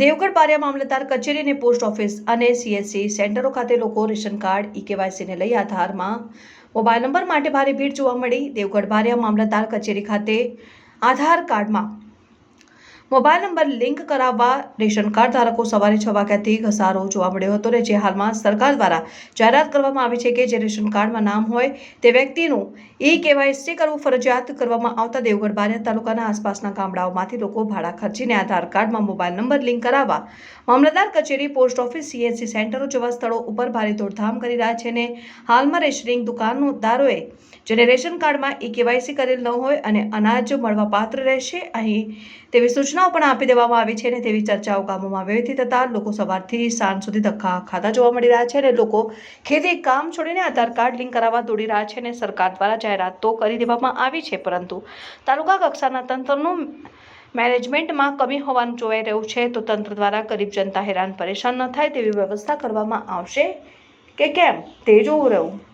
દેવગઢ પારિયા મામલતદાર કચેરી અને post office અને સીએસસી સેન્ટરો ખાતે લોકો રેશન કાર્ડ, ઈ કેવાયસીને લઈ આધારમાં મોબાઈલ નંબર માટે ભારે ભીડ જોવા મળી. દેવગઢ પારિયા મામલતદાર કચેરી ખાતે આધાર કાર્ડમાં મોબાઈલ નંબર લિંક કરાવવા રેશન કાર્ડ ધારકો સવારે છ વાગ્યાથી ઘસારો જોવા મળ્યો હતો અને જે હાલમાં સરકાર દ્વારા જાહેરાત કરવામાં આવી છે કે જે રેશન કાર્ડમાં નામ હોય તે વ્યક્તિનું ઈ કેવાયસી કરવું ફરજિયાત કરવામાં આવતા દેવગઢ બારિયા તાલુકાના આસપાસના ગામડાઓમાંથી લોકો ભાડા ખર્ચીને આધાર કાર્ડમાં મોબાઈલ નંબર લિંક કરાવવા મામલતદાર કચેરી, પોસ્ટ ઓફિસ, સીએનસી સેન્ટરો જેવા સ્થળો ઉપર ભારે દોડધામ કરી રહ્યા છે અને હાલમાં રેશનિંગ દુકાનદારોએ જેને રેશન કાર્ડમાં ઈ કેવાયસી કરેલ ન હોય અને અનાજ મળવા પાત્ર રહેશે, અહીં તેવી સૂચનાઓ પણ આપી દેવામાં આવી છે અને તેવી ચર્ચાઓ ગામોમાં હતી થતા લોકો સવારથી સાંજ સુધી ધક્કા ખાતા જોવા મળી રહ્યા છે અને લોકો ખેતી કામ છોડીને આધાર કાર્ડ લિંક કરાવવા દોડી રહ્યા છે અને સરકાર દ્વારા જાહેરાત તો કરી દેવામાં આવી છે. પરંતુ તાલુકા કક્ષાના તંત્રનું મેનેજમેન્ટમાં કમી હોવાનું જોવાઈ રહ્યું છે. તો તંત્ર દ્વારા ગરીબ જનતા હેરાન પરેશાન ન થાય તેવી વ્યવસ્થા કરવામાં આવશે કે કેમ? તે જોવું રહ્યું.